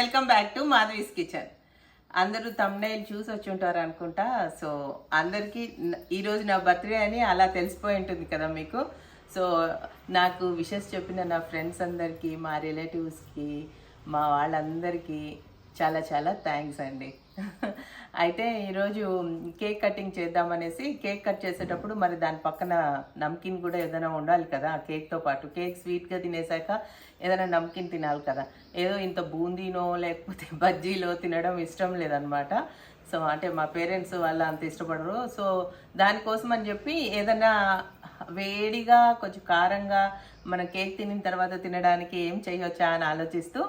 Welcome back to Madhavi's kitchen. అందరూ thumbnail చూసి వచ్చి ఉంటారు అనుకుంటా. సో అందరికీ ఈరోజు నా బర్త్డే అని అలా తెలిసిపోయి ఉంటుంది కదా మీకు. సో నాకు విషెస్ చెప్పిన నా ఫ్రెండ్స్ అందరికీ మా రిలేటివ్స్కి మా వాళ్ళందరికీ చాలా చాలా థ్యాంక్స్ అండి. అయితే ఈరోజు కేక్ కటింగ్ చేద్దామనేసి కేక్ కట్ చేసేటప్పుడు మరి దాని పక్కన నమ్కిన్ కూడా ఏదైనా ఉండాలి కదా కేక్తో పాటు. కేక్ స్వీట్గా తినేసాక ఏదైనా నమ్కిన్ తినాలి కదా. ఏదో ఇంత బూందీనో లేకపోతే బజ్జీలో తినడం ఇష్టం లేదనమాట. సో అంటే మా పేరెంట్స్ వాళ్ళ అంత ఇష్టపడరు. సో దానికోసం అని చెప్పి ఏదైనా వేడిగా కొంచెం కారంగా మన కేక్ తినిన తర్వాత తినడానికి ఏం చేయొచ్చా అని ఆలోచిస్తూ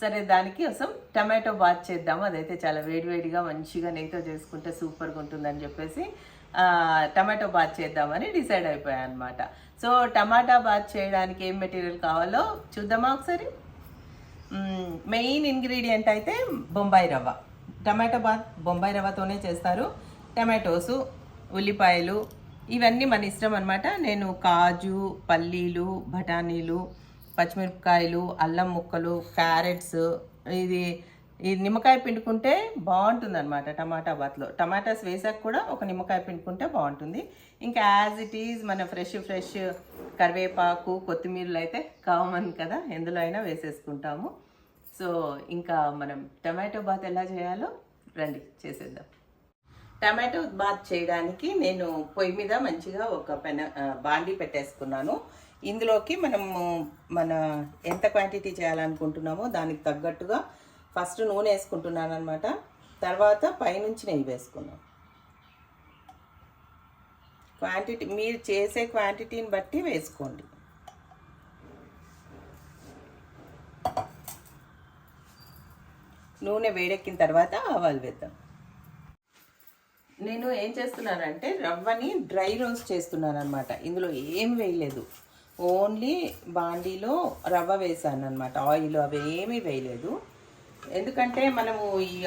సరే దానికి కోసం టమాటో బాత్ చేద్దాము. అదైతే చాలా వేడివేడిగా మంచిగా నెయ్యితో చేసుకుంటే సూపర్గా ఉంటుందని చెప్పేసి టమాటో బాత్ చేద్దామని డిసైడ్ అయిపోయాను అనమాట సో టమాటా బాత్ చేయడానికి ఏం మెటీరియల్ కావాలో చూద్దామా ఒకసారి? మెయిన్ ఇంగ్రీడియంట్ అయితే బొంబాయి రవ్వ. టమాటో బాత్ బొంబాయి రవ్వతోనే చేస్తారు. టమాటోసు ఉల్లిపాయలు ఇవన్నీ మన ఇష్టం అనమాట నేను కాజు పల్లీలు బఠానీలు పచ్చిమిరపకాయలు అల్లం ముక్కలు క్యారెట్స్ ఇది ఈ నిమ్మకాయ పిండుకుంటే బాగుంటుంది అనమాట టమాటా బాత్లో. టమాటాస్ వేసాక కూడా ఒక నిమ్మకాయ పిండుకుంటే బాగుంటుంది. ఇంకా యాజ్ ఇట్ ఈజ్ మన ఫ్రెష్ ఫ్రెష్ కరివేపాకు కొత్తిమీరలు అయితే కామన్ కదా ఎందులో అయినా వేసేసుకుంటాము. సో ఇంకా మనం టమాటో బాత్ ఎలా చేయాలో రండి చేసేద్దాం. టమాటో బాత్ చేయడానికి నేను పొయ్యి మీద మంచిగా ఒక పెన బాండి బాండీ పెట్టేసుకున్నాను. ఇందులోకి మనము మన ఎంత క్వాంటిటీ చేయాలనుకుంటున్నామో దానికి తగ్గట్టుగా ఫస్ట్ నూనె వేసుకుంటున్నాను అనమాట తర్వాత పైనుంచి నెయ్యి వేసుకున్నాం క్వాంటిటీ మీరు చేసే క్వాంటిటీని బట్టి వేసుకోండి. నూనె వేడెక్కిన తర్వాత ఆవాలు వేద్దాం. నేను ఏం చేస్తున్నానంటే రవ్వని డ్రై రోస్ట్ చేస్తున్నాను అనమాట ఇందులో ఏం వేయలేదు. ఓన్లీ బాండీలో రవ్వ వేసాను అనమాట ఆయిల్ అవి ఏమీ వేయలేదు. ఎందుకంటే మనము ఈ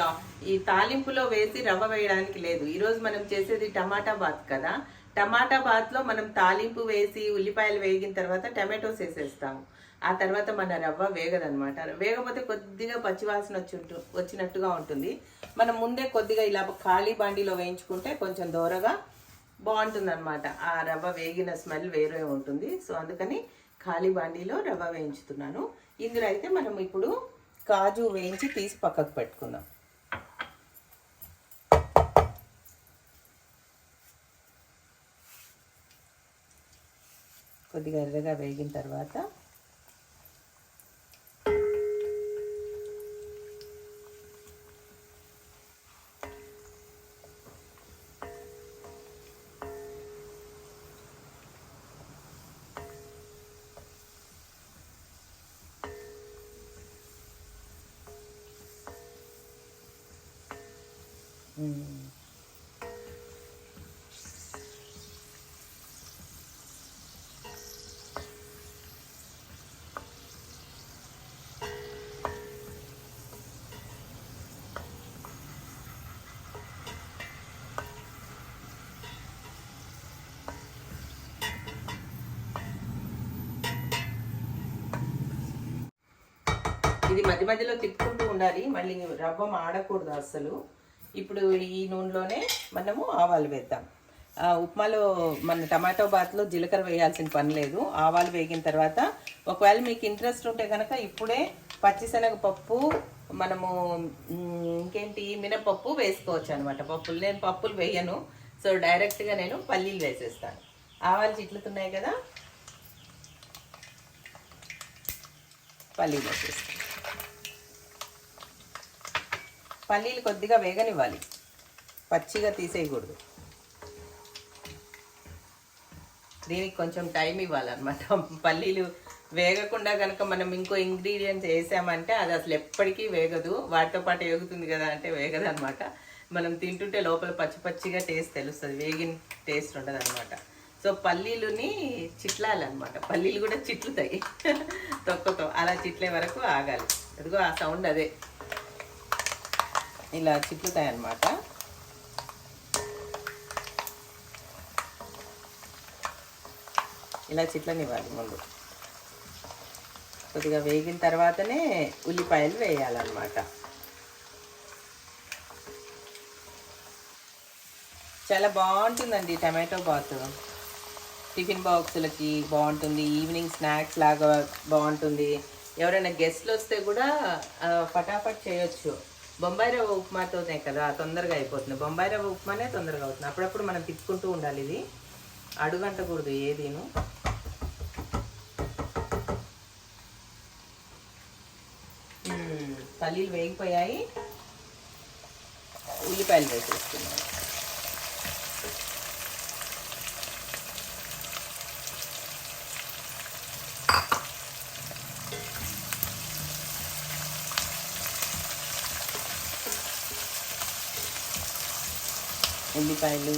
ఈ తాలింపులో వేసి రవ్వ వేయడానికి లేదు. ఈరోజు మనం చేసేది టమాటా బాత్ కదా. టమాటా బాత్లో మనం తాలింపు వేసి ఉల్లిపాయలు వేగిన తర్వాత టమాటోస్ వేసేస్తాము. ఆ తర్వాత మన రవ్వ వేగదనమాట వేగపోతే కొద్దిగా పచ్చివాసన వచ్చింటు వచ్చినట్టుగా ఉంటుంది. మనం ముందే కొద్దిగా ఇలా ఖాళీ బాండీలో వేయించుకుంటే కొంచెం దోరగా బాగుంటుంది అనమాట ఆ రవ్వ వేగిన స్మెల్ వేరే ఉంటుంది. సో అందుకని ఖాళీ బాండీలో రవ్వ వేయించుతున్నాను. ఇందులో అయితే మనం ఇప్పుడు కాజు వేయించి తీసి పక్కకు పెట్టుకుందాం. కొద్దిగా ఎర్రగా వేగిన తర్వాత మధ్య మధ్యలో తిప్పుకుంటూ ఉండాలి. మళ్ళీ రవ్వ ఆడకూడదు అస్సలు. ఇప్పుడు ఈ నూనెలోనే మనము ఆవాలు వేద్దాం. ఉప్మాలో మన టమాటో బాత్లో జీలకర్ర వేయాల్సిన పని లేదు. ఆవాలు వేగిన తర్వాత ఒకవేళ మీకు ఇంట్రెస్ట్ ఉంటే కనుక ఇప్పుడే పచ్చిశనగపప్పు మనము ఇంకేంటి మినపప్పు వేసుకోవచ్చు అనమాట పప్పులు నేను పప్పులు వేయను. సో డైరెక్ట్గా నేను పల్లీలు వేసేస్తాను. ఆవాలు చిట్లుతున్నాయి కదా? పల్లీలు వేసేస్తాను. పల్లీలు కొద్దిగా వేగనివ్వాలి. పచ్చిగా తీసేయకూడదు. దీనికి కొంచెం టైం ఇవ్వాలన్నమాట. పల్లీలు వేగకుండా కనుక మనం ఇంకో ఇంగ్రీడియంట్స్ వేసామంటే అది అసలు ఎప్పటికీ వేగదు. వాటితో పాటు వేగుతుంది కదా అంటే వేగదు అనమాట మనం తింటుంటే లోపల పచ్చి పచ్చిగా టేస్ట్ తెలుస్తుంది. వేగిన టేస్ట్ ఉండదు అనమాట సో పల్లీలుని చిట్లాలన్నమాట. పల్లీలు కూడా చిట్లుతాయి. తొక్కతో. అలా చిట్లే వరకు ఆగాలి. అదిగో ఆ సౌండ్ అదే. ఇలా చిట్లుతాయి అన్నమాట ఇలా చిట్లనివ్వాలి ముందు. కొద్దిగా వేగిన తర్వాతనే ఉల్లిపాయలు వేయాలన్నమాట. చాలా బాగుంటుందండి టమాటో బాత్. టిఫిన్ బాక్సులకి బాగుంటుంది ఈవినింగ్ స్నాక్స్ లాగా బాగుంటుంది. ఎవరైనా గెస్ట్లు వస్తే కూడా ఫటాఫట్ చేయొచ్చు. బొంబాయి రవ్వ ఉప్మాతోనే కదా తొందరగా అయిపోతుంది. బొంబాయి రవ్వ ఉప్మానే తొందరగా అవుతుంది. అప్పుడప్పుడు మనం తిప్పుకుంటూ ఉండాలి ఇది. అడుగంటకూడదు ఏదీను. పల్లీలు వేగిపోయాయి. ఉల్లిపాయలు వేసేస్తున్నాను ఉల్లిపాయలు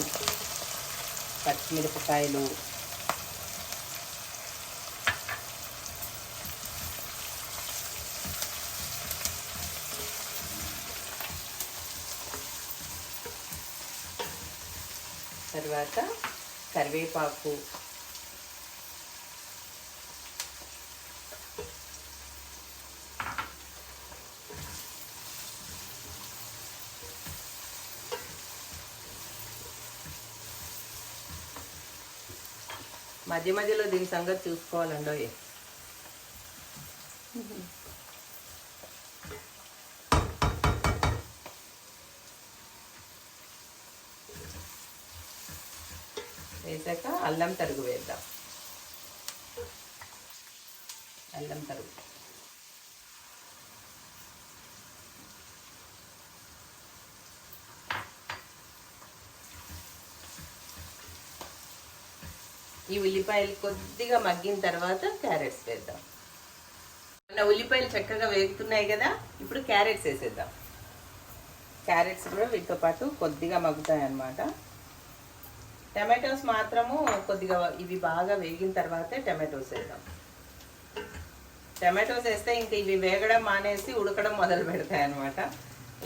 పచ్చిమిరపకాయలు. తర్వాత కరివేపాకు. మధ్య మధ్యలో దీని సంగతి చూసుకోవాలండో వేసాక అల్లం తరుగు వేద్దాం అల్లం తరుగు ఈ ఉల్లిపాయలు కొద్దిగా మగ్గిన తర్వాత క్యారెట్స్ వేద్దాం. మన ఉల్లిపాయలు చక్కగా వేగుతున్నాయి కదా ఇప్పుడు క్యారెట్స్ వేసేద్దాం. క్యారెట్స్ కూడా వీటితో పాటు కొద్దిగా మగ్గుతాయి అన్నమాట టమాటోస్ మాత్రము కొద్దిగా ఇవి బాగా వేగిన తర్వాతే టమాటోస్ వేద్దాం. టమాటోస్ వేస్తే ఇంక ఇవి వేగడం మానేసి ఉడకడం మొదలు పెడతాయి అనమాట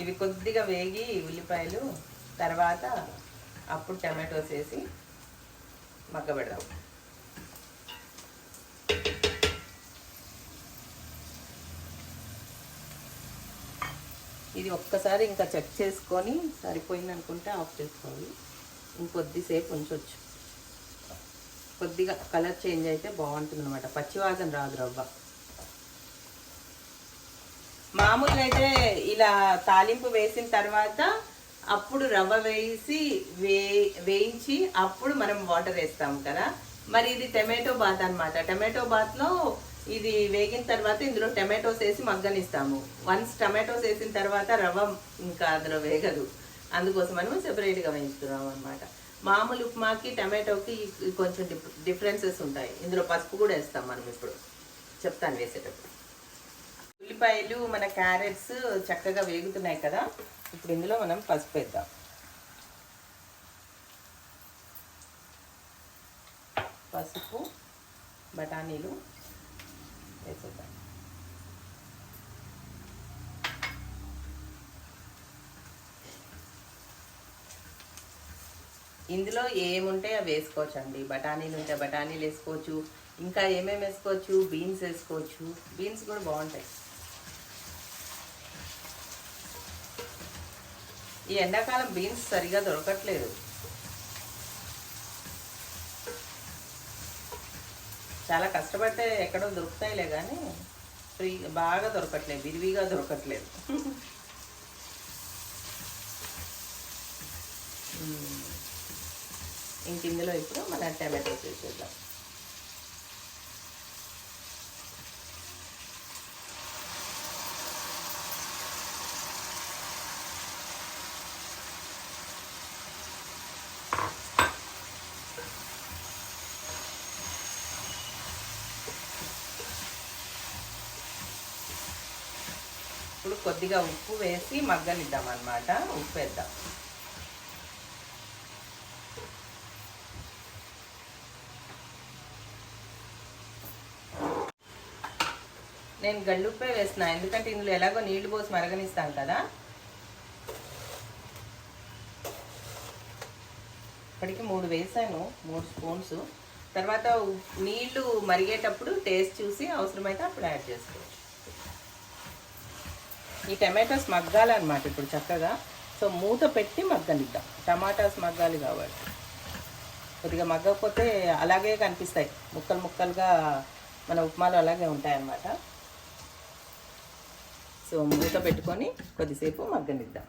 ఇవి కొద్దిగా వేగి ఉల్లిపాయలు తర్వాత అప్పుడు టమాటోస్ వేసి మగ్గబెడదాం. ఇది ఒక్కసారి ఇంకా చెక్ చేసుకొని సరిపోయింది అనుకుంటే ఆఫ్ చేసుకోవాలి. ఇంకొద్దిసేపు ఉంచవచ్చు కొద్దిగా కలర్ చేంజ్ అయితే బాగుంటుంది అనమాట పచ్చివాసన రాదు రవ్వ. మామూలుగా అయితే ఇలా తాలింపు వేసిన తర్వాత అప్పుడు రవ్వ వేసి వే వేయించి అప్పుడు మనం వాటర్ వేస్తాం కదా. మరి ఇది టమాటో బాత్ అన్నమాట. టమాటో బాత్లో ఇది వేగిన తర్వాత ఇందులో టమాటోస్ వేసి మగ్గనిస్తాము. వన్స్ టమాటోస్ వేసిన తర్వాత రవ్వ ఇంకా అందులో వేగదు. అందుకోసం మనం సెపరేట్గా వేయించుతున్నాం అనమాట మామూలు ఉప్మాకి టమాటోకి కొంచెం డిఫ్ డిఫరెన్సెస్ ఉంటాయి. ఇందులో పసుపు కూడా వేస్తాం మనం ఇప్పుడు. చెప్తాను వేసేటప్పుడు. ఉల్లిపాయలు మన క్యారెట్స్ చక్కగా వేగుతున్నాయి కదా. ఇప్పుడు ఇందులో మనం పసుపు వేద్దాం. పసుపు బఠానీలు వేసేద్దాం. ఇందులో ఏముంటే అవి వేసుకోవచ్చండి. బఠానీలు ఉంటే బఠానీలు వేసుకోవచ్చు. ఇంకా ఏమేమి వేసుకోవచ్చు? బీన్స్ వేసుకోవచ్చు. బీన్స్ కూడా బాగుంటాయి. ఈ ఎండాకాలం బీన్స్ సరిగా దొరకట్లేదు. చాలా కష్టపడితే ఎక్కడో దొరుకుతాయిలే కానీ ఫ్రీ బాగా దొరకట్లేదు విరివిగా దొరకట్లేదు. ఇంక ఇందులో ఇప్పుడు మన టమాటోస్ వేసేద్దాం కొద్దిగా ఉప్పు వేసి మగ్గనిద్దాం అన్నమాట ఉప్పు వేద్దాం నేను గల్లుప్పే వేస్తున్నా ఎందుకంటే ఇందులో ఎలాగో నీళ్ళు పోసి మరగనిస్తాను కదా. ఇప్పటికి మూడు వేసాను మూడు స్పూన్స్. తర్వాత నీళ్ళు మరిగేటప్పుడు టేస్ట్ చూసి అవసరమైతే అప్పుడు యాడ్ చేసుకో. ఈ టమాటోస్ మగ్గాలన్నమాట ఇప్పుడు చక్కగా. సో మూత పెట్టి మగ్గనిద్దాం. టమాటాస్ మగ్గాలి కాబట్టి. కొద్దిగా మగ్గకపోతే అలాగే కనిపిస్తాయి. ముక్కలు ముక్కలుగా మన ఉప్మాలో అలాగే ఉంటాయన్నమాట. సో మూత పెట్టుకొని కొద్దిసేపు మగ్గనిద్దాం.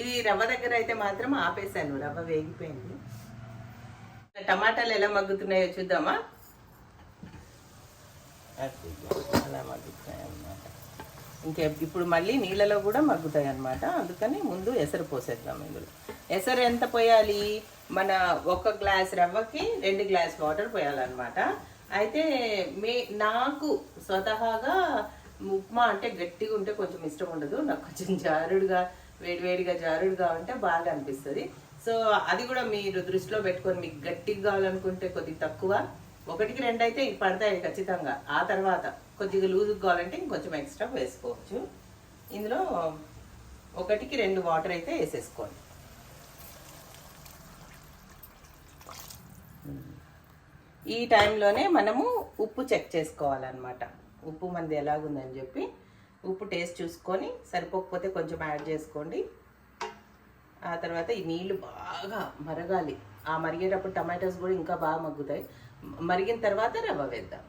ఇది రవ్వ దగ్గర అయితే మాత్రం ఆపేసాను రవ్వ వేగిపోయింది. టమాటాలు ఎలా మగ్గుతున్నాయో చూద్దామా? అలా మగ్గుతాయి అన్నమాట ఇంకా ఇప్పుడు మళ్ళీ నీళ్ళలో కూడా మగ్గుతాయి అన్నమాట. అందుకని ముందు ఎసరు పోసేద్దాం ఇందులో. ఎసరు ఎంత పోయాలి? మన ఒక గ్లాస్ రవ్వకి రెండు గ్లాస్ వాటర్ పోయాలన్నమాట. అయితే మే నాకు స్వతహాగా ఉప్మా అంటే గట్టిగా ఉంటే కొంచెం ఇష్టం ఉండదు. నాకు కొంచెం జారుడుగా వేడివేడిగా జారుడుగా ఉంటే బాగా అనిపిస్తుంది. సో అది కూడా మీరు దృష్టిలో పెట్టుకొని మీకు గట్టిగా కావాలనుకుంటే కొద్దిగా తక్కువ. ఒకటికి రెండు అయితే ఇవి పడతాయి ఖచ్చితంగా. ఆ తర్వాత కొద్దిగా లూజ్ కావాలంటే ఇంకొంచెం ఎక్స్ట్రా వేసుకోవచ్చు. ఇందులో ఒకటికి రెండు వాటర్ అయితే వేసేసుకోండి. ఈ టైంలోనే మనము ఉప్పు చెక్ చేసుకోవాలన్నమాట. ఉప్పు మనది ఎలాగుందని చెప్పి ఉప్పు టేస్ట్ చూసుకొని సరిపోకపోతే కొంచెం యాడ్ చేసుకోండి. ఆ తర్వాత ఈ నీళ్ళు బాగా మరగాలి. ఆ మరిగేటప్పుడు టమాటోస్ కూడా ఇంకా బాగా మగ్గుతాయి. మరిగిన తర్వాత రవ్వ వేద్దాం.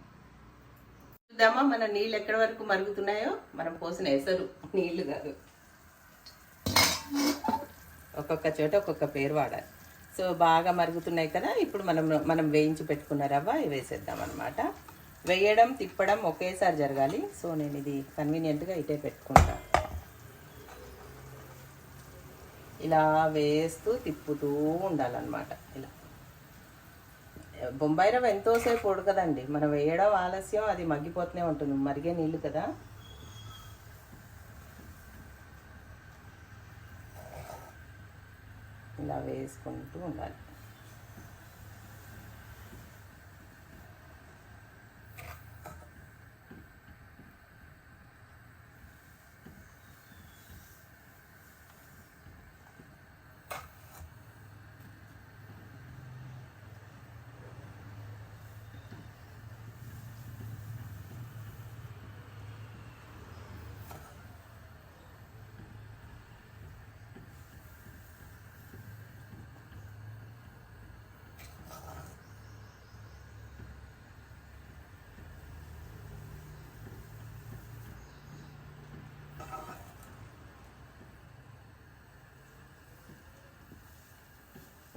చూద్దామా మన నీళ్ళు ఎక్కడి వరకు మరుగుతున్నాయో? మనం పోసిన ఎసరు నీళ్ళు కాదు. ఒక్కొక్క చోట ఒక్కొక్క పేరు వాడాలి. సో బాగా మరుగుతున్నాయి కదా ఇప్పుడు మనం మనం వేయించి పెట్టుకున్న రవ్వ వేసేద్దాం అనమాట వేయడం తిప్పడం ఒకేసారి జరగాలి. సో నేను ఇది కన్వీనియంట్గా ఇటే పెట్టుకుంటా. ఇలా వేస్తూ తిప్పుతూ ఉండాలన్నమాట. ఇలా. బొంబాయి రవ్వ ఎంతోసేపు ఉడకదండి. మనం వేయడం ఆలస్యం అది మగ్గిపోతూనే ఉంటుంది. మరిగే నీళ్ళు కదా. ఇలా వేసుకుంటూ ఉండాలి.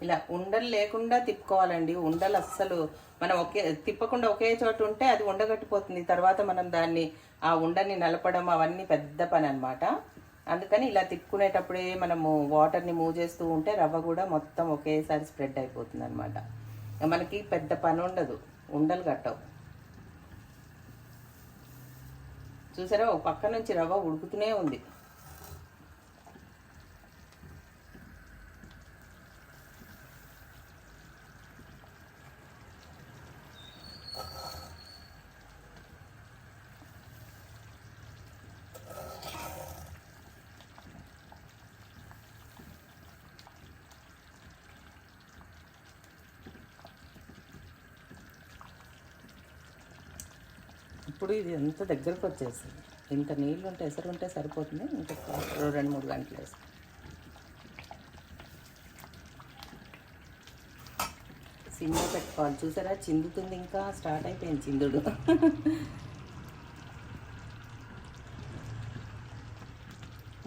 ఇలా ఉండలు లేకుండా తిప్పుకోవాలండి. ఉండలు అస్సలు మనం ఒకే తిప్పకుండా ఒకే చోట ఉంటే అది ఉండగట్టిపోతుంది. తర్వాత మనం దాన్ని ఆ ఉండని నలపడం అవన్నీ పెద్ద పని అనమాట అందుకని ఇలా తిప్పుకునేటప్పుడే మనము వాటర్ని మూవ్ చేస్తూ ఉంటే రవ్వ కూడా మొత్తం ఒకేసారి స్ప్రెడ్ అయిపోతుంది అనమాట మనకి పెద్ద పని ఉండదు. ఉండలు కట్టవు. చూసారా? ఒక పక్క నుంచి రవ్వ ఉడుకుతూనే ఉంది. ఇప్పుడు ఇది ఎంత దగ్గరకు వచ్చేసింది ఇంత నీళ్ళు ఉంటే ఎసరు ఉంటే సరిపోతుంది ఇంకొక రెండు మూడు గంటలు వేసి సిమ్లో పెట్టుకోవాలి. చూసారా? చిందుతుంది ఇంకా స్టార్ట్ అయిపోయింది చిందుడు.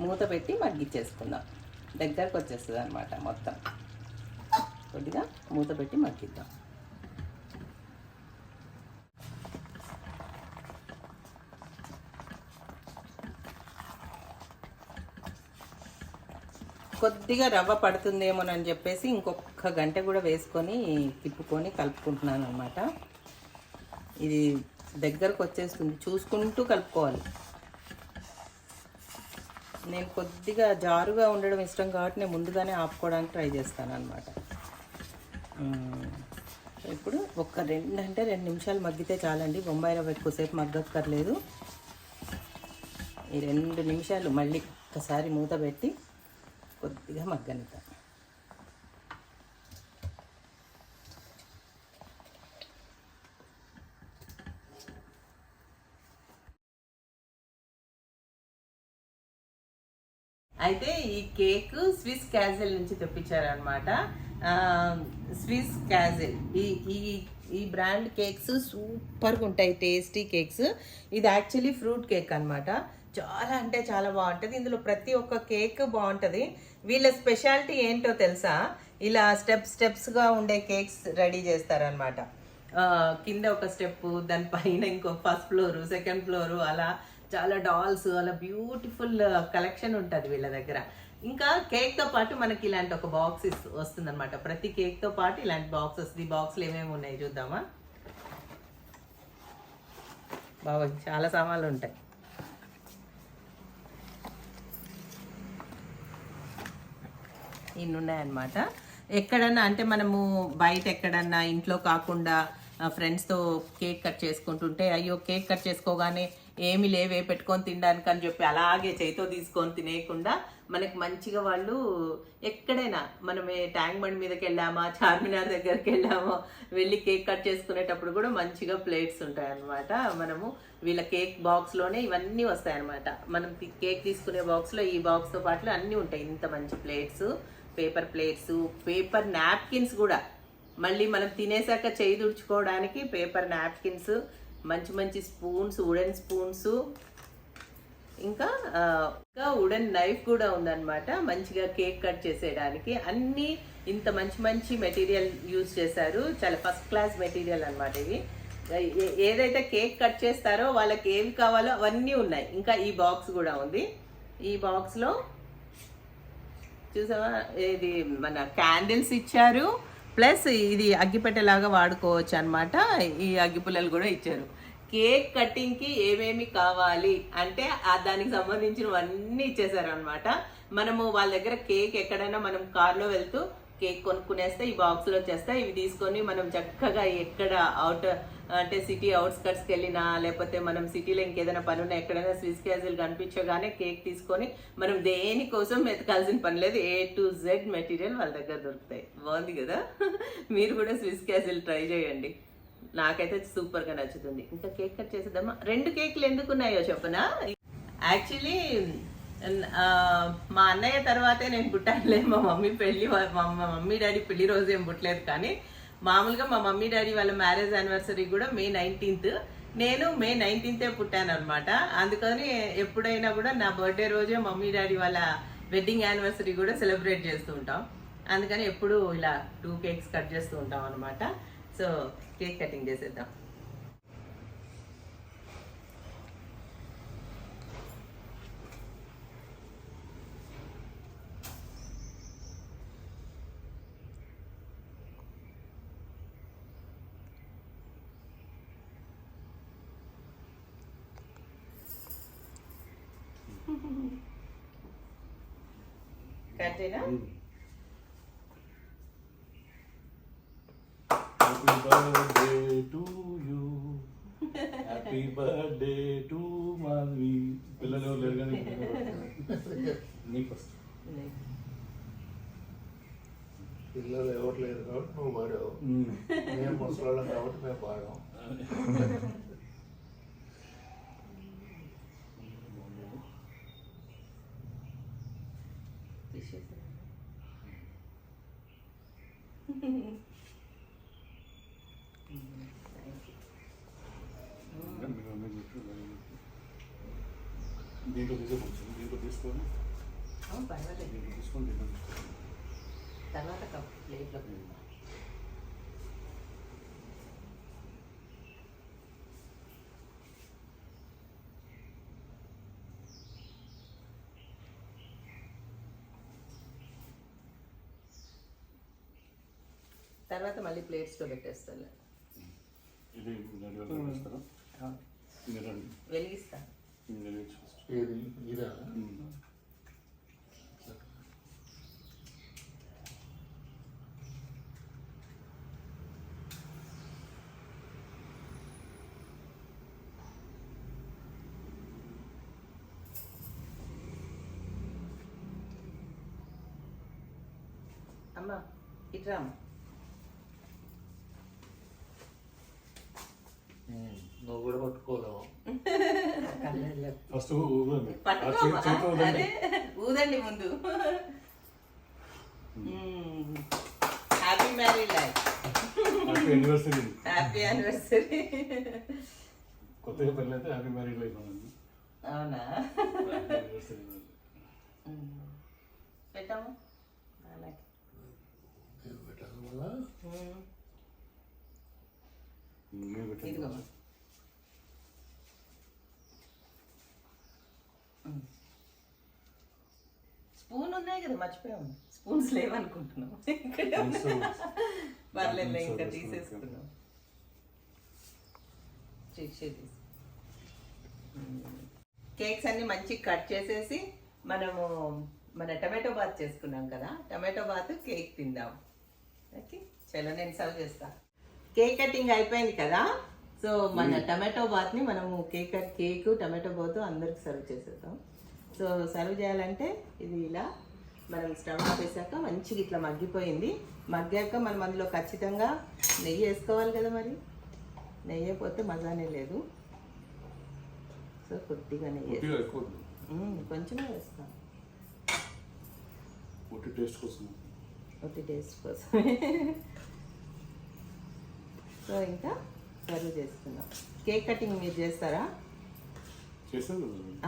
మూత పెట్టి మగ్గిచ్చేసుకుందాం. దగ్గరకు వచ్చేస్తుంది అనమాట మొత్తం. కొద్దిగా మూత పెట్టి మగ్గిద్దాం. కొద్దిగా రవ్వ పడుతుందేమోనని చెప్పేసి ఇంకొక గంట కూడా వేసుకొని తిప్పుకొని కలుపుకుంటున్నాను అనమాట ఇది దగ్గరకు వచ్చేస్తుంది. చూసుకుంటూ కలుపుకోవాలి. నేను కొద్దిగా జారుగా ఉండడం ఇష్టం కాబట్టి నేను ముందుగానే ఆపుకోవడానికి ట్రై చేస్తాను అనమాట ఇప్పుడు ఒక రెండు అంటే రెండు నిమిషాలు మగ్గితే చాలండి. బొంబాయి రవ్వ ఎక్కువసేపు మగ్గక్కర్లేదు. ఈ రెండు నిమిషాలు మళ్ళీ ఒకసారి మూత పెట్టి కొద్దిగా మగ్గనిద్దాం. అయితే ఈ కేక్ స్విస్ క్యాజిల్ నుంచి తెప్పించారనమాట స్విస్ క్యాజిల్ ఈ ఈ ఈ బ్రాండ్ కేక్స్ సూపర్గా ఉంటాయి టేస్టీ కేక్స్. ఇది యాక్చువల్లీ ఫ్రూట్ కేక్ అనమాట చాలా అంటే చాలా బాగుంటుంది. ఇందులో ప్రతి ఒక్క కేక్ బాగుంటుంది. వీళ్ళ స్పెషాలిటీ ఏంటో తెలుసా? ఇలా స్టెప్ స్టెప్స్గా ఉండే కేక్స్ రెడీ చేస్తారనమాట కింద ఒక స్టెప్ దాని పైన ఇంకో ఫస్ట్ ఫ్లోరు సెకండ్ ఫ్లోరు అలా చాలా డాల్స్ అలా బ్యూటిఫుల్ కలెక్షన్ ఉంటుంది వీళ్ళ దగ్గర. ఇంకా కేక్తో పాటు మనకి ఇలాంటి ఒక బాక్స్ వస్తుంది అనమాట ప్రతి కేక్తో పాటు ఇలాంటి బాక్స్ వస్తుంది ఈ బాక్స్లో ఏమేమి ఉన్నాయి చూద్దామా? బాబోయ్ చాలా సామాన్లు ఉంటాయి. ఇన్ని ఉన్నాయన్నమాట ఎక్కడన్నా అంటే మనము బయట ఎక్కడన్నా ఇంట్లో కాకుండా ఫ్రెండ్స్తో కేక్ కట్ చేసుకుంటుంటే అయ్యో కేక్ కట్ చేసుకోగానే ఏమి లేవే పెట్టుకొని తినడానికి అని చెప్పి అలాగే చేతితో తీసుకొని తినేయకుండా మనకి మంచిగా వాళ్ళు ఎక్కడైనా మనం ఏ ట్యాంక్ బండ్ మీదకి వెళ్ళామా చార్మినార్ దగ్గరికి వెళ్ళామా వెళ్ళి కేక్ కట్ చేసుకునేటప్పుడు కూడా మంచిగా ప్లేట్స్ ఉంటాయి అన్నమాట మనము వీళ్ళ కేక్ బాక్స్లోనే ఇవన్నీ వస్తాయి అన్నమాట మనం కేక్ తీసుకునే బాక్స్లో ఈ బాక్స్తో పాటు అన్నీ ఉంటాయి ఇంత మంచి plates. Paper plates paper napkins కూడా. మళ్ళీ మనం తినేసాక చేయి తుడుచుకోవడానికి పేపర్ నాప్కిన్స్ మంచి మంచి స్పూన్స్ వుడెన్ స్పూన్స్. ఇంకా ఇంకా వుడెన్ నైఫ్ కూడా ఉందన్నమాట. మంచిగా కేక్ కట్ చేసేయడానికి. అన్నీ ఇంత మంచి మంచి మెటీరియల్ యూజ్ చేశారు. చాలా ఫస్ట్ క్లాస్ మెటీరియల్ అనమాట ఇవి ఏదైతే కేక్ కట్ చేస్తారో వాళ్ళకి ఏవి కావాలో అవన్నీ ఉన్నాయి. ఇంకా ఈ బాక్స్ కూడా ఉంది. ఈ బాక్స్లో చూసావా? ఇది మన క్యాండిల్స్ ఇచ్చారు. ప్లస్ ఇది అగ్గిపెట్టెలాగా వాడుకోవచ్చు అనమాట ఈ అగ్గిపుల్లలు కూడా ఇచ్చారు. కేక్ కటింగ్కి ఏమేమి కావాలి అంటే దానికి సంబంధించినవన్నీ ఇచ్చేసారు అనమాట మనము వాళ్ళ దగ్గర కేక్ ఎక్కడైనా మనం కార్లో వెళ్తూ కేక్ కొనుక్కునేస్తే ఈ బాక్స్లో వచ్చేస్తాయి ఇవి తీసుకొని మనం చక్కగా ఎక్కడ అవుట్ అంటే సిటీ అవుట్స్కట్స్కి వెళ్ళినా లేకపోతే మనం సిటీలో ఇంకేదైనా పని ఉన్నా ఎక్కడైనా స్విస్ క్యాజిల్ కనిపించగానే కేక్ తీసుకొని మనం దేనికోసం వెతకాల్సిన పని లేదు. ఏ టు జెడ్ మెటీరియల్ వాళ్ళ దగ్గర దొరుకుతాయి. బాగుంది కదా? మీరు కూడా స్విస్ క్యాజిల్ ట్రై చేయండి. నాకైతే సూపర్గా నచ్చుతుంది. ఇంకా కేక్ కట్ చేసేద్దామా? రెండు కేక్లు ఎందుకున్నాయో చెప్పనా? యాక్చువల్లీ Uh, మా అన్నయ్య తర్వాతే నేను పుట్టానులే. మా మమ్మీ పెళ్ళి మా మమ్మీ డాడీ పెళ్ళి రోజు ఏం పుట్టలేదు కానీ మామూలుగా మా మమ్మీ డాడీ వాళ్ళ మ్యారేజ్ యానివర్సరీ కూడా మే నైన్టీన్త్. నేను మే నైన్టీన్తే పుట్టాను అనమాట అందుకని ఎప్పుడైనా కూడా నా బర్త్డే రోజే మమ్మీ డాడీ వాళ్ళ వెడ్డింగ్ యానివర్సరీ కూడా సెలబ్రేట్ చేస్తూ ఉంటాం. అందుకని ఎప్పుడు ఇలా టూ కేక్స్ కట్ చేస్తూ ఉంటాం అనమాట సో కేక్ కటింగ్ చేసేద్దాం. కట్ చేయనా happy birthday to you happy birthday to Madhavi పిల్లలు ఎవరు లేరు కానీ నీకు ఫస్ట్ పిల్లలు ఎవరు లేరు కాబట్టి నువ్వు పాడావు మేము ముసలాళ్ళం కాబట్టి మేము పాడాం దీంట్లో తీసుకోవచ్చు దీంట్లో తీసుకొని పర్వాలేదు తీసుకొని తీసుకోవాలి. తర్వాత ప్లేట్లో తర్వాత మళ్ళీ ప్లేట్స్లో పెట్టేస్తాను. వెలిగిస్తా. ఇదా? అమ్మ ఇట్రామ్మ పట్టుకోలేవు ఫస్ట్. చేతి- చేతితో ఊదండి. ఊదండి ముందు. Happy married life happy anniversary happy anniversary కొత్తగా పెళ్ళి అయితే హ్యాపీ మ్యారేజ్ లైఫ్ అవునా. పెట్టాము అలాగే ఇదిగో స్పూన్ ఉన్నాయి కదా మర్చిపోయాము స్పూన్స్ లేవనుకుంటున్నాం. పర్లేదు ఇంకా తీసేసుకున్నాం చేసేది కేక్స్ అన్ని మంచిగా కట్ చేసేసి మనము మన టమాటో బాత్ చేసుకున్నాం కదా టమాటో బాత్ కేక్ తిందాం. ఓకే? చలో నేను సర్వ్ చేస్తా. కేక్ కటింగ్ అయిపోయింది కదా సో మన టమాటో బాత్ని మనము కేక్ కేక్ టమాటో బాత్ అందరికి సర్వ్ చేసేద్దాం. సో సర్వ్ చేయాలంటే ఇది ఇలా మనం స్టవ్ ఆపేసాక మంచిగా ఇట్లా మగ్గిపోయింది. మగ్గాక మనం అందులో ఖచ్చితంగా నెయ్యి వేసుకోవాలి కదా మరి. నెయ్యి అయిపోతే మజానే లేదు. సో కొద్దిగా నెయ్యి కొంచెమే వేస్తాం ఒట్టి టేస్ట్ కోసం టేస్ట్ కోసమే. సో ఇంకా సర్వ్ చేసుకుందాం. కేక్ కటింగ్ మీరు చేస్తారా?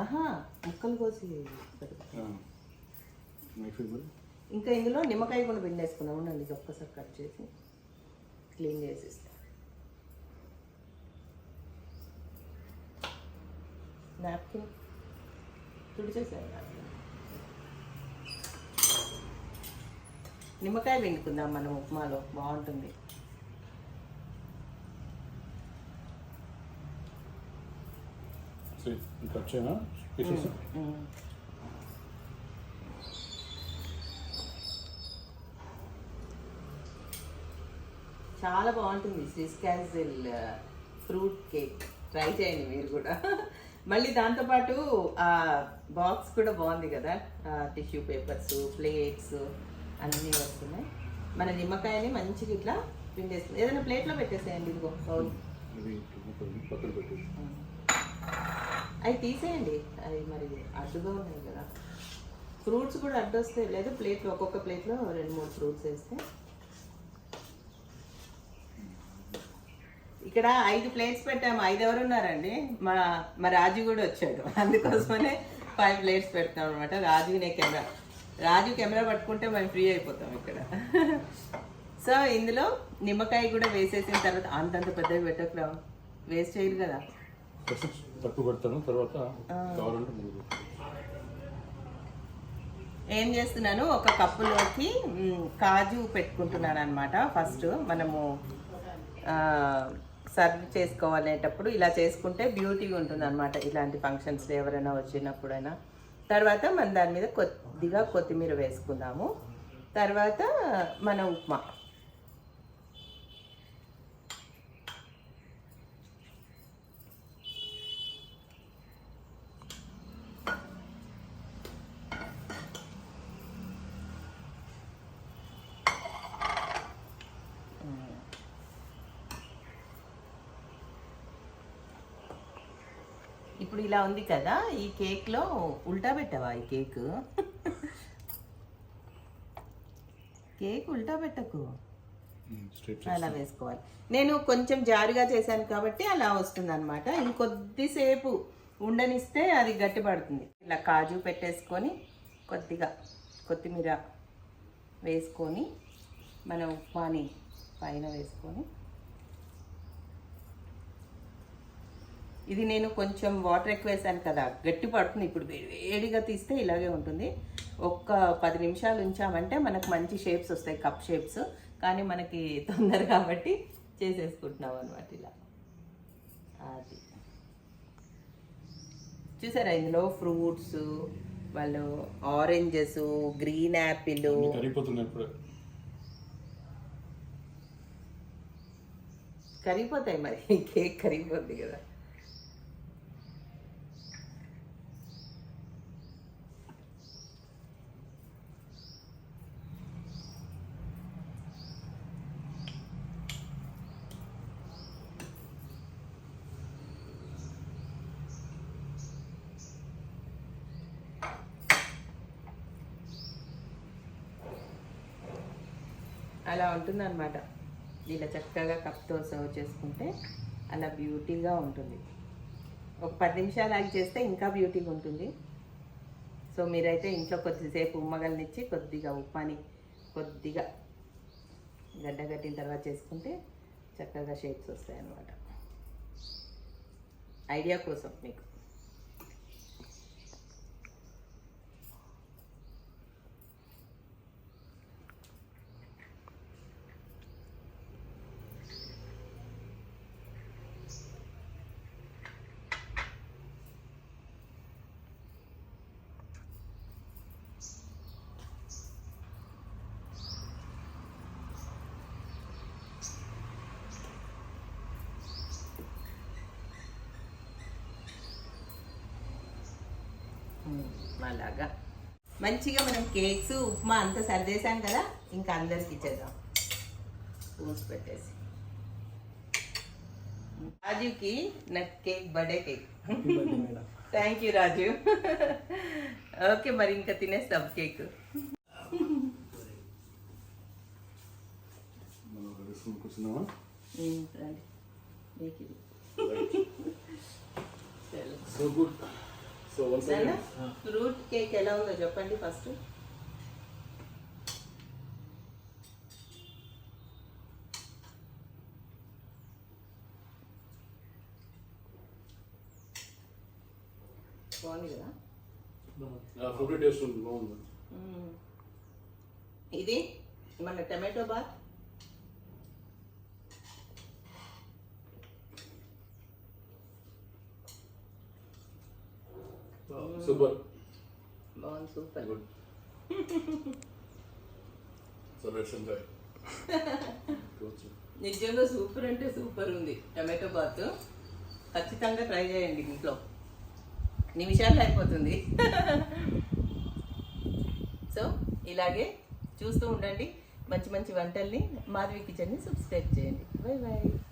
ఆహా ముక్కలు కోసి ఇంకా ఇందులో నిమ్మకాయ కూడా పిండేసుకున్నాం ఉండండి ఇది ఒక్కసారి కట్ చేసి క్లీన్ చేసి ఇస్తాం నాప్కిన్ తుడిచేసాను. నిమ్మకాయ పిండుకుందాం మనం ఉప్మాలో. బాగుంటుంది. Pieces hmm. చాలా బాగుంటుంది స్విస్ క్యాన్సిల్ ఫ్రూట్ కేక్. ట్రై చేయండి మీరు కూడా. మళ్ళీ దాంతోపాటు ఆ బాక్స్ కూడా బాగుంది కదా. టిష్యూ పేపర్స్ ప్లేట్స్ అన్నీ వస్తున్నాయి. మన నిమ్మకాయని మంచిగా ఇట్లా పిండేస్తుంది ఏదైనా ప్లేట్లో పెట్టేసేయండి ఇదిగో బౌల్. అవి తీసేయండి. అవి మరి అడ్డుగా ఉన్నాయి కదా. ఫ్రూట్స్ కూడా అడ్డు వస్తాయి లేదు ప్లేట్లో ఒక్కొక్క ప్లేట్లో రెండు మూడు ఫ్రూట్స్ వేస్తే. ఇక్కడ ఐదు ప్లేట్స్ పెట్టాము. ఐదు ఎవరు ఉన్నారండి? మా మా రాజు కూడా వచ్చాడు. అందుకోసమనే ఫైవ్ ప్లేట్స్ పెడతాం అనమాట రాజునే కెమెరా రాజు కెమెరా పట్టుకుంటే మేము ఫ్రీ అయిపోతాం ఇక్కడ. సో ఇందులో నిమ్మకాయ కూడా వేసేసిన తర్వాత అంతంత పెద్దవి పెట్టకురా వేస్ట్ చేయరు కదా. తక్కువ పెడతాను తర్వాత కావాలంటే ముందు ఏం చేస్తున్నాను? ఒక కప్పులోకి కాజు పెట్టుకుంటున్నాను అనమాట ఫస్ట్ మనము సర్వ్ చేసుకోవాలేటప్పుడు ఇలా చేసుకుంటే బ్యూటీగా ఉంటుంది అనమాట ఇలాంటి ఫంక్షన్స్లో ఎవరైనా వచ్చినప్పుడైనా. తర్వాత మనం దాని మీద కొద్దిగా కొత్తిమీర వేసుకుందాము. తర్వాత మన ఉప్మా. ఇలా ఉంది కదా ఈ కేక్లో ఉల్టా పెట్టవా ఈ కేక్? కేక్ ఉల్టా పెట్టకు. అలా వేసుకోవాలి. నేను కొంచెం జారుగా చేశాను కాబట్టి అలా వస్తుంది అనమాట ఇంకొద్దిసేపు ఉండనిస్తే అది గట్టి పడుతుంది. ఇలా కాజు పెట్టేసుకొని కొద్దిగా కొత్తిమీర వేసుకొని మన ఉప్మాని పైన వేసుకొని ఇది నేను కొంచెం వాటర్ ఎక్కువ వేసాను కదా గట్టి పడుతుంది. ఇప్పుడు వేడిగా తీస్తే ఇలాగే ఉంటుంది. ఒక్క పది నిమిషాలు ఉంచామంటే మనకు మంచి షేప్స్ వస్తాయి కప్ షేప్స్ కానీ మనకి తొందర కాబట్టి చేసేసుకుంటున్నాం అనమాట ఇలా. అది. చూసారా ఇందులో ఫ్రూట్స్ వాళ్ళు ఆరెంజెస్ గ్రీన్ యాపిల్ కరిగిపోతాయి మరి. కేక్ కరిగిపోద్ది కదా. అలా ఉంటుంది అనమాట ఇలా చక్కగా కప్తో సర్వ్ చేసుకుంటే అలా బ్యూటీగా ఉంటుంది. ఒక పది నిమిషాలు ఆగి చేస్తే ఇంకా బ్యూటీగా ఉంటుంది. సో మీరైతే ఇంట్లో కొద్దిసేపు ఉమ్మగలనిచ్చి కొద్దిగా ఉప్పాని కొద్దిగా గడ్డ కట్టిన తర్వాత చేసుకుంటే చక్కగా షేప్స్ వస్తాయి అన్నమాట ఐడియా కోసం మీకు. అలాగా మంచిగా మనం కేక్స్ ఉప్మా అంతా సర్దేశాం కదా ఇంకా అందరికి ఇచ్చేద్దాం. స్పూన్స్ పెట్టేసి. రాజుకి నా cake birthday cake. Thank you Raju. Okay మరి ఇంకా తినేస్తాం cake. So good so fruit cake ఎలా ఉందో చెప్పండి ఫస్ట్ బాగుంది కదా? టేస్ట్ బాగుంది. ఇది మన టమాటో బాత్. సూపర్ బాగుంది super good so let's enjoy నిజంగా సూపర్ అంటే సూపర్ ఉంది. టమాటో బాత్ ఖచ్చితంగా ట్రై చేయండి ఇంట్లో. నిమిషాలు అయిపోతుంది. సో ఇలాగే చూస్తూ ఉండండి. మంచి మంచి వంటల్ని మాధవి కిచెన్ని సబ్స్క్రైబ్ చేయండి. Bye bye